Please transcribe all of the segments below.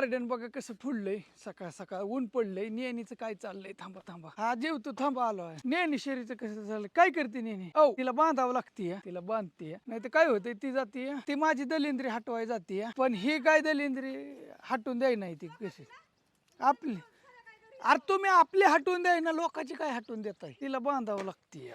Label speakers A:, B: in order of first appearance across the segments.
A: Garden बघा कसं फुडलंय सकाळ सकाळ ऊन पडलंय. नेणीचं काय चाललंय? थांबा थांबा. हा जेवतो थांबा आलो आहे नेणी शरीरचं कसं चाललंय काय करते नेणी? औ तिला बांधावं लागतीय. तिला बांधते. नाही तर काय होतंय? ती जातीय. ती माझी दलिंद्री हटवाय जातीय. पण ही काय दलिंद्री हटून द्याय नाही ती कशी? आपली. अरे तुम्ही आपले हटवून द्याय ना लोकांची काय हटवून देताय तिला बांधावं लागते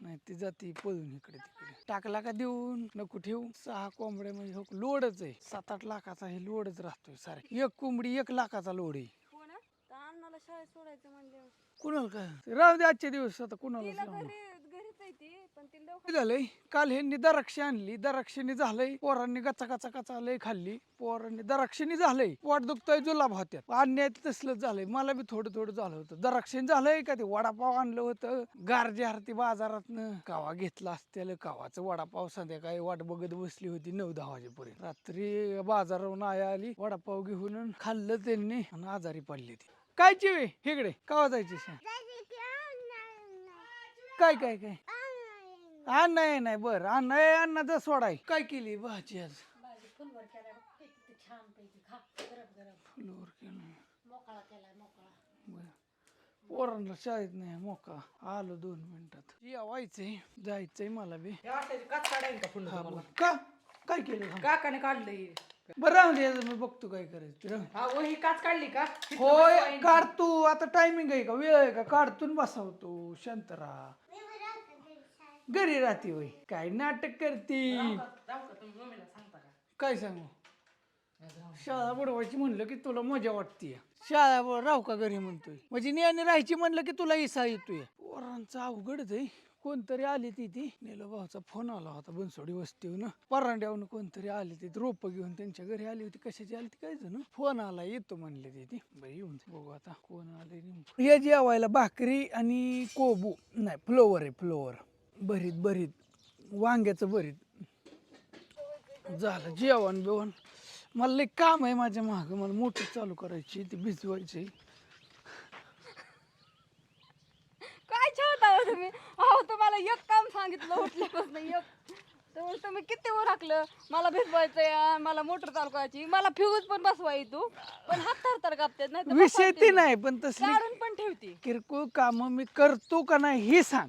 A: नाही ती जाती पळून इकडे तिकडे. टाकला का देऊन? नको ठेवू. सहा कोंबड्या म्हणजे हो लोडच आहे. सात आठ लाखाचा हे लोडच राहतोय सारखी. एक कोंबडी एक लाखाचा लोड आहे.
B: हो ना? तर अण्णाला शाळेत सोडायचं म्हणजे
A: कुणाला काय? राहू दे आजच्या दिवस आता कुणाला
B: घरी घरीच आहे ती पण तिला लवकर
A: काय झालंय? काल ह्यांनी दराक्षी आणली. दराक्षीने झालंय. पोरांनी गचा गचा गचा लय खाल्ली. पोरांनी दराक्षीने झालंय. पोट दुखतोय जुलाब होत्यात. अन्याय तसलंच झालंय. मला बी थोडं थोडं झालं होतं. दराक्षीने झालंय का ते? वडापाव आणलं होतं. गारजे हरती बाजारातनं. कावा घेतला असत्याला? कावाचं वडापाव? संध्याकाळी वाट बघत बसली होती नऊ दहा वाजेपर्यंत. रात्री बाजारावरून आया आली. वडापाव घेऊन खाल्लं त्यांनी. आणि आजारी पडली ती. काय चिवे? इकडे कावा जायची सांग काय काय काय? अन्न नाही नाही बर. अन्न आहे अन्नाचा सोडाय काय केली? भाजी आज.
C: भाजी फुलवर केला बघ किती छान पैकी खा. गरम गरम.
A: फ्लोर केलं
C: मोकळा केलाय मोकळा.
A: बर. पोरांना शाळेत नाही मोका आलो दोन मिनिटात. यावायचंय जायचंय मला बी.
D: या वाटायची काच काढायला का फुलं
A: हा,
D: तुम्हाला?
A: का? काय केलं?
D: काकाने काढलंय.
A: बरं राहून दे याचं मी बघतो काय करायचं. ते राहून दे.
D: हा हो ही काच काढली का?
A: होय. काढ तू. आता टायमिंग आहे का? वेळ आहे का? काढतून बसावतो. शांत राहा. घरी राहते होय. काय नाटक करती? काय सांगू? शाळा बुडवायची म्हणलं की तुला मजा वाटते शाळा बुड- राहू का घरी म्हणतोय? म्हणजे नियाने राहायची म्हणलं की तुला इसा येतोय. पोरांचा अवघडच आहे कोणतरी आली ती ती. नेलो भाऊचा फोन आला होता बनसोडी वस्तीहून. परांड्यावरून कोणतरी आली ती. रोप घेऊन त्यांच्या घरी आली होती. कशाची आली ती काय जण फोन आला येतो म्हणले ती ती. बरं येऊन जा. बघू आता. कोण आले. हे जेवायला भाकरी आणि कोबू. नाही फ्लोवर आहे फ्लोवर भरीत भरीत. वांग्याचं भरीत. झालं जेवण बिवण. मला लई काम आहे माझ्या मागं. मला मोटर चालू करायची ती भिजवायची.
B: काय छावता हो तुम्ही? अहो तुम्हाला एक काम सांगितलं उठल्यापासून एक. तर तुम्ही किती वर टाकलं मला भिजवायचंय मला मोटर चालू करायची. मला फ्यूज पण बसवाय तू. पण हात कापतात नाही तर
A: विषय
B: बसवते
A: ती. नाही पण तसली
B: काढून पण ठेवते.
A: किरकोळ काम मी करतो का नाही हे सांग.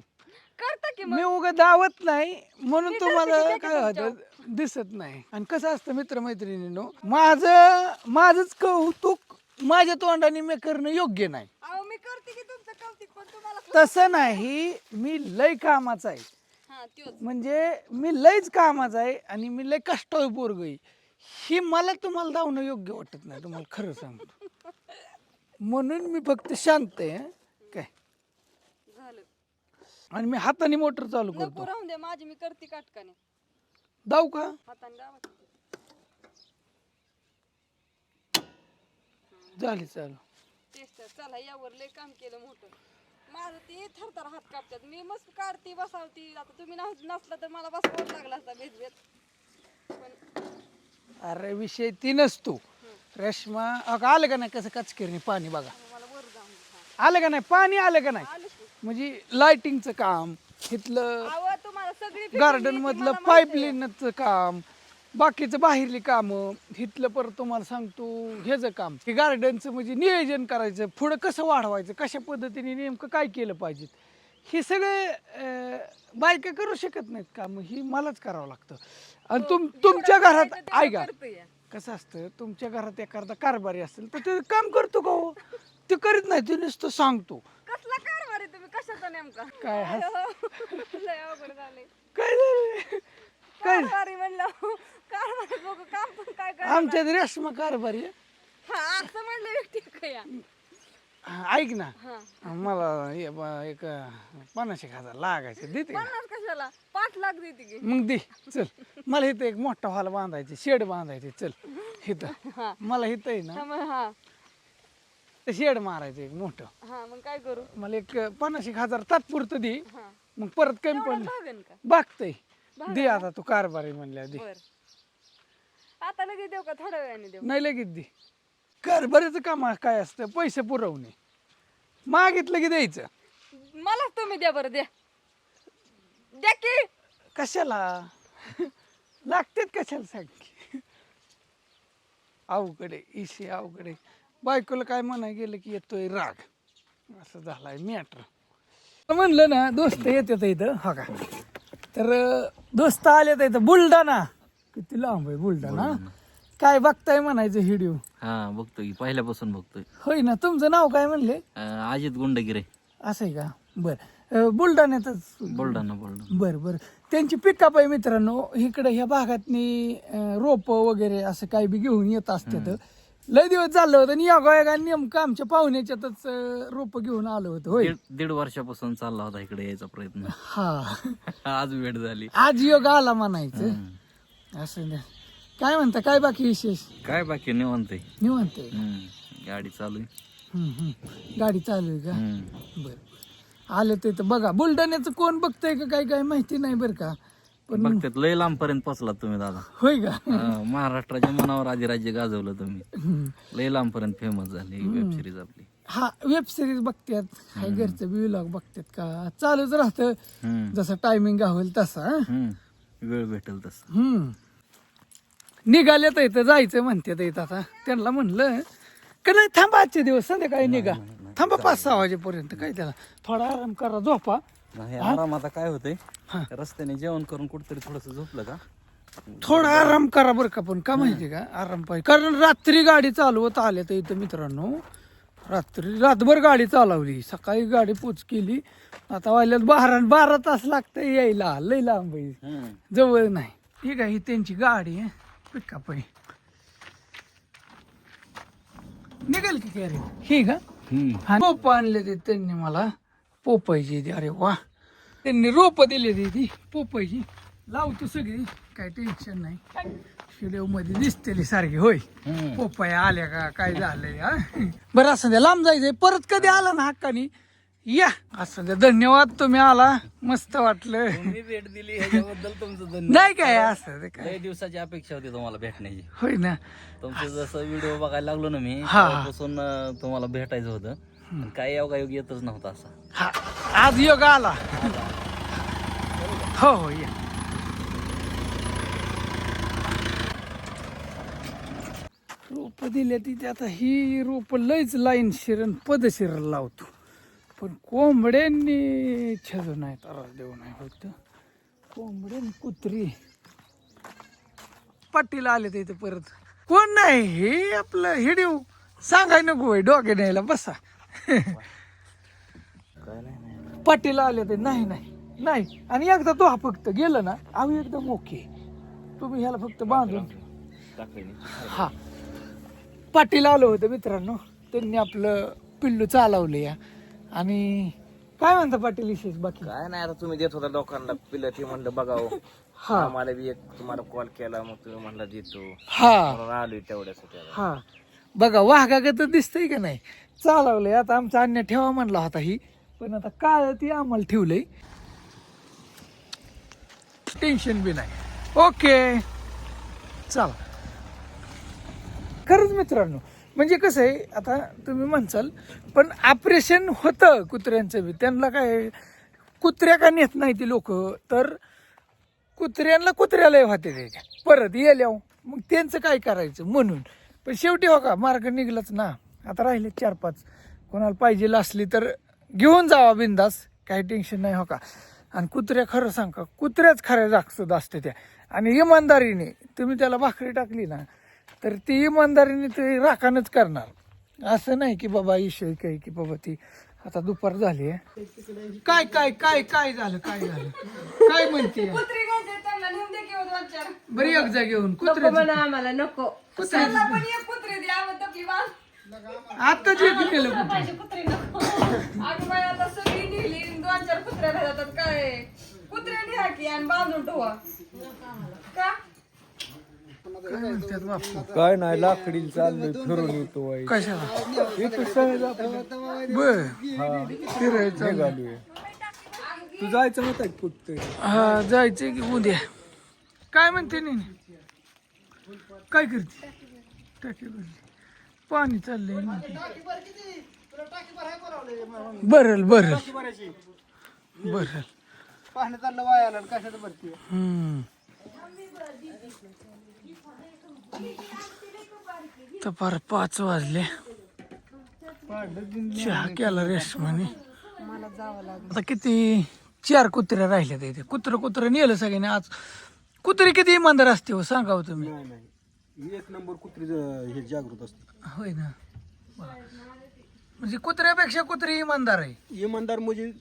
B: करता की मग?
A: मी उगा दावत नाही म्हणून
B: मी
A: तुम्हाला काय? होतं दिसत नाही. आणि कसं असतं मित्रमैत्रिणीनो माझं माझंच कौतुक माझ्या तोंडाने मी करणं योग्य नाही.
B: अहो मी करते की तुमचं कौतिक पण तुम्हाला
A: तसं नाही मी लय कामाचा आहे.
B: हा त्योच
A: म्हणजे मी लयच कामाचा आहे आणि मी लय कष्टाळू पोरग आहे. ही मला तुम्हाला धावणं योग्य वाटत नाही तुम्हाला खरं सांगतो. म्हणून मी फक्त शांत आहे हं. काय? आणि मी हाताने मोटर चालू
B: नको
A: करतो.
B: राहून दे माझी मी करते काटकाने.
A: धाव का?
B: हाताने दाबा
A: झाली चालू.
B: तेच तर चला यावर लय काम केलं मोठं. माझं ते थरथर हात कापतात. मी मस्त काढते बसावती. आता तुम्ही नस- नसला तर मला बसवावं लागला असता भेजवेत पण
A: अरे विषय ती. नसतो रेश्मा अगं आलं का नाही कसं कचकिरणी पाणी बघा?
B: मला वर जाऊन दे.
A: आलं का नाही? पाणी आलं का नाही. म्हणजे लाइटिंगचं काम इथलं
B: अहो तुम्हाला सगळी fitting
A: गार्डन
B: येते,
A: मधलं
B: मला माहिती आहे.
A: पाईपलाईनचं काम बाकीचं बाहेरली कामं इथलं परत तुम्हाला सांगतो ह्याचं काम. हे गार्डनचं म्हणजे नियोजन करायचं पुढं कसं वाढवायचं कशा पद्धतीने नेमकं काय केलं पाहिजे हे सगळे अं, बायका करू शकत नाहीत काम ही मलाच करावं लागतं. आणि तुम तुमच्या घरात
B: करायचं तेवढं
A: ऐका
B: करतोय.
A: कसं असतं तुमच्या घरात एखादा कारभारी असेल तर ते काम करतो का हो? ते करीत नाही ते नुसतं सांगतो.
B: कशाचा नेमका.
A: काय हस-
B: लय अवघड झालंय.
A: काय झालं काय?
B: कारभारी म्हणलं. कारभार बघू काम पण काय काय
A: आमच्यात रेशमा कारभारी आहे.
B: हा असं म्हणलं व्यक्ती काय
A: हा, ऐक ना.
B: हा.
A: मला हे ब- एक पन्नास एक हजार लागायचे देते का?
B: पन्नास कशाला? पाच लाख देते की.
A: मग दे चल. मला इथं एक मोठा हॉल बांधायचे शेड बांधायचे चल. इथं.
B: हा.
A: मला इथं आहे ना
B: हा.
A: शेड मारायचं एक मोठं.
B: हा मग काय करू?
A: मला एक पन्नास एक हजार तात्पुरतं दे.
B: हा.
A: मग परत कमी
B: का?
A: बघतय दे आता तू कारभारी म्हणल्या दे.
B: बर. आता लगेच देऊ का? थोड्या वेळाने देऊ.
A: नाही लगेच दे. कारभारीचं काम काय असतं? पैसे पुरवणे. मागितलं की द्यायचं.
B: मला तुम्ही द्या बरं द्या. द्या की.
A: कशाला? लागतेत कशाला सांग. अवघड आहे इशे अवघड आहे. बायकोला काय म्हणाय गेलं की येतोय राग. असं झालाय मॅटर. म्हणलं ना दोस्त येतात इथं हा का? तर दोस्त आले तर इथं बुलढाणा. किती लांब आहे बुलढाणा. काय बघताय म्हणायचं व्हिडिओ?
E: हा बघतोय की पहिल्यापासून बघतोय.
A: होय ना तुमचं नाव काय म्हणले?
E: अजित गुंडगिरे.
A: असं आहे का? बर. बुलढाण्यातच?
E: बुलढाणा बुलढाणा.
A: बर बर. त्यांची पिकअप आहे मित्रांनो. इकडे ह्या भागातनी रोप वगैरे असं काही बी घेऊन येत असतात लय दिवस चाललं होतं आणि योगा नेमकं आमच्या पाहुण्याच्यातच रोप घेऊन आलं होतं होय.
E: दीड दीड वर्षापासून चालला होता इकडे यायचा प्रयत्न.
A: हा.
E: आज वेळ झाली.
A: आज योग आला म्हणायचं.
E: हम्म.
A: असं नाही काय म्हणता काय बाकी विशेष?
E: काय बाकी निवंत आहे.
A: निवांत आहे.
E: हम्म. गाडी चालू आहे.
A: हम्म, हम्म. गाडी चालू आहे का?
E: हम्म.
A: बर. आलं ते तर बघा. बुलढाण्याचं कोण बघतंय का काय काय माहिती नाही बरं का. पण
E: बघतात लय लांब पर्यंत पोचलात तुम्ही दादा.
A: होय का?
E: हा, महाराष्ट्राच्या मनावर आधी राज्य गाजवलं तुम्ही. लय लांब पर्यंत फेमस झाली वेब सिरीज आपली.
A: हा वेब सिरीज बघतात हाय घरचं व्लॉग बघतात का? चालूच राहतं.
E: हम्म.
A: जसं टायमिंग होईल तसा हं?
E: हम्म. वेळ भेटेल तसं.
A: हम्म. निघाल्यात इथं जायचं म्हणतात इथं आता. त्यांना म्हणलं का नाही थांबा आजचे दिवस संध्याकाळी निघा. थांबा पाच सहा वाजेपर्यंत काय त्याला. थोडा आराम करा झोपा.
E: नाही आराम आता काय होतंय? रस्त्याने जेवण करून कुठतरी थोडस झोपलं का?
A: थोडा आराम करा बरं का पण का माहिती का? आराम पाहिजे. कारण रात्री गाडी चालवत आले तर इथं मित्रांनो रात्री रातभर गाडी चालवली. सकाळी गाडी पोच केली. आता वाल्यात बारा बारा तास लागतं यायला. लय लांब आहे.
E: हम्म.
A: जवळ नाही. ठीक आहे ही त्यांची गाडी आहे. पिकअप आहे निघाल की कॅरी ही का?
E: हम्म.
A: हा आणले ते त्यांनी मला. पोपायची ती अरे वा. त्यांनी रोप दिले ती ती पोपायची लावतो सगळी. काय टेन्शन नाही. व्हिडिओमध्ये दिसतेली सारखी होय. पोपाय आल्या का काय झालंय हा? बरं असं द्या. लांब जायचंय. परत कधी आला ना हक्कानी? या. असं द्या. धन्यवाद तुम्ही आला. मस्त वाटलं.
E: तुम्ही भेट दिली ह्याच्याबद्दल तुमचं धन्यवाद.
A: नाही काय असं ते काय.
E: काही दिवसाची अपेक्षा होती तुम्हाला भेटण्याची.
A: होय ना.
E: तुमचं जसं व्हिडिओ बघायला लागलो ना मी
A: हा.
E: तेव्हापासून अं, तुम्हाला भेटायचं होतं. पण काही योगायोग येतच नव्हता असा.
A: हा आज योग आला. हो हो या. रोप दिले ती आता ही रोप लयच लाईन शिरण पदशिर लावतो. पण कोंबड्यांनी छजू नाही त्रास देऊ नाही होत. कोंबड्यान कुत्री पाटीला आले ते इथे परत. कोण नाही हे आपलं हिडीव सांगाय नको डोके न्यायला बसा. पाटील आले ते नाही नाही नाही. आणि एकदा तो हा फक्त गेलं ना आम्ही एकदम ओके. तुम्ही ह्याला फक्त बांधून हा. पाटील आलं होतं मित्रांनो. त्यांनी आपलं पिल्लू चालवलं या. आणि काय म्हणता पाटील विशेष बाकी?
F: काय नाही आता तुम्ही देत होता लोकांना पिलं ते म्हणलं बघावं
A: हा.
F: आम्हाला बी एक तुम्हाला कॉल केला मग तुम्ही म्हणला देतो.
A: हा.
F: आलोय तेवढ्यासाठी.
A: हा. बघा वाघागत दिसतंय का नाही? चालवलंय. आता आमचा अन्य ठेवा म्हणला होता ही. पण आता काय ती आम्हाला ठेवलंय. टेन्शन बी नाही. ओके चाल. खरंच मित्रांनो म्हणजे कसं आहे आता तुम्ही म्हणसाल पण ऑपरेशन होतं कुत्र्यांचं बी. त्यांना काय कुत्र्या का नेत नाही ती लोक? तर कुत्र्यांना कुत्र्याला होते त्याच्या परत येल्या मग त्यांचं काय करायचं म्हणून? पण शेवटी हो का मार्ग निघलाच ना. आता राहिले चार पाच. कोणाला पाहिजे असली तर घेऊन जावा बिंदास. काही टेन्शन नाही हो का? आणि कुत्र्या खरं सांग का? कुत्र्याच खऱ्या जागसूद असते त्या. आणि इमानदारीने तुम्ही त्याला भाकरी टाकली ना तर ती इमानदारीने ते राखणच करणार. असं नाही की बाबा ईश्वर काही की बाबा ती आता दुपार झाली आहे. काय काय काय काय झालं काय झालं? काय म्हणते? बरी एक जा घेऊन कुत्रे
B: आम्हाला नको. त्यांना पण एक कुत्री द्या आम्ही तपली बांध
A: आता जे केलं कुत्री
C: नको.
B: बाई आता सगळी नेली दोन चार कुत्र्या राहतात काय? कुत्र्या न्या की आणि बांधून ठेवा. का?
A: काय म्हणतात बापू?
G: काय नाही लाकडी चाललोय फिरून येतो वाई
A: कशाला?
G: इथं सहज आपण
A: बर. फिरायचं
G: निघालोय. तू जायचं नव्हतं का कुठं?
A: हा जायचंय की उद्या. काय म्हणते नाही काय करते? टाकी भरली. पाणी चाललंय ना. भरल भरल भरल
G: पाहण्यात चाललं वायाला कशाचं भरती?
A: हम्म. तर फार पाच वाजले. चहा केला रेशमाने.
B: मला जावं लागेल.
A: आता किती? चार कुत्रे राहिले इथे. कुत्र कुत्र नेलं सगळ्यांनी. आज कुत्री किती इमानदार असते हो सांगा हो तुम्ही.
G: एक नंबर कुत्री ज- हे जागृत असते.
A: होय ना. म्हणजे कुत्र्यापेक्षा कुत्री इमानदार आहे.
G: इमानदार म्हणजे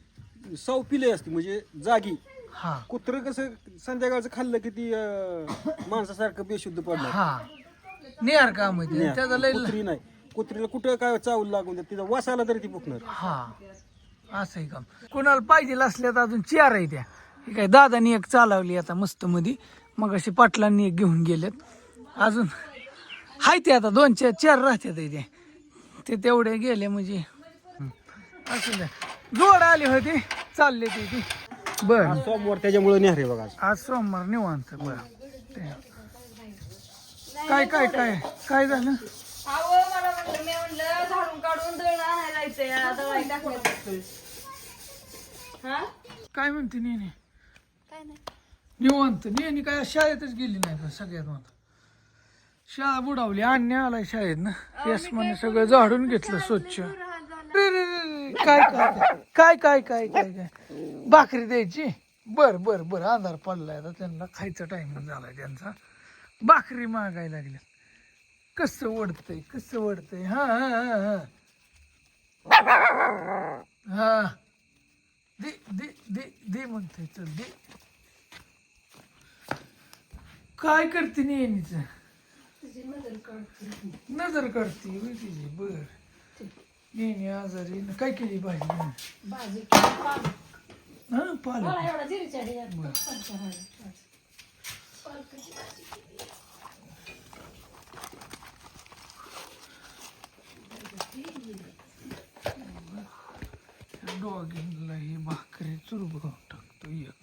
G: सौ पिले असते म्हणजे जागी.
A: हा.
G: कुत्र कसं संध्याकाळचं खाल्लं की ती अं, माणसासारखं बेशुद्ध पडणार
A: हा. निहार आहे ते. त्याचा लय
G: कुत्री नाही. कुत्रीला कुठं काय चावल लागून द्या तिचा वास आला तरी ती फुकणार.
A: हा. असंही काम. कुणाला पाहिजे असल्या तर अजून चार आहे त्या. हे काय दादानी एक चालवली आता मस्त मध्ये मग अशी पाटलांनी एक घेऊन गेलेत. अजून हाय ते आता दोन चार चार राहतात ते. ते तेवढे गेले म्हणजे. असं द्या. जोड आली होती चालले ते ती. बर.
G: आज सोमवार त्याच्यामुळे नेहरे बघा. आज.
A: सोमवार निवांत बर. ते. काय काय काय काय झालं?
B: हा?
A: काय म्हणते नेने?
B: काय नाही.
A: निवांत. नेहमी काय शाळेतच गेली नाही पण सगळ्यात महत्त्व शाळा बुडावली अन्य आलाय शाळेत ना यस म्हणे सगळं झाडून घेतलं स्वच्छ. काय काय काय काय काय काय भाकरी द्यायची? बर बर बर अंधार पडलाय आता त्यांना. खायचा टाइम झालाय त्यांचा. भाकरी मागायला लागल्या. कसं ओढतंय कसं ओढतंय? हा हा हा हा. हा. दे दे दे दे म्हणतोय चल दे. काय करते नेहमीच? नजर काढते होय तिची बर. नेहमी आजारी न काय केली भाजी? हा पालक.
C: एवढा जिरीच्या
A: डॉगीनला हे भाकरी चुरबून टाकतो एक.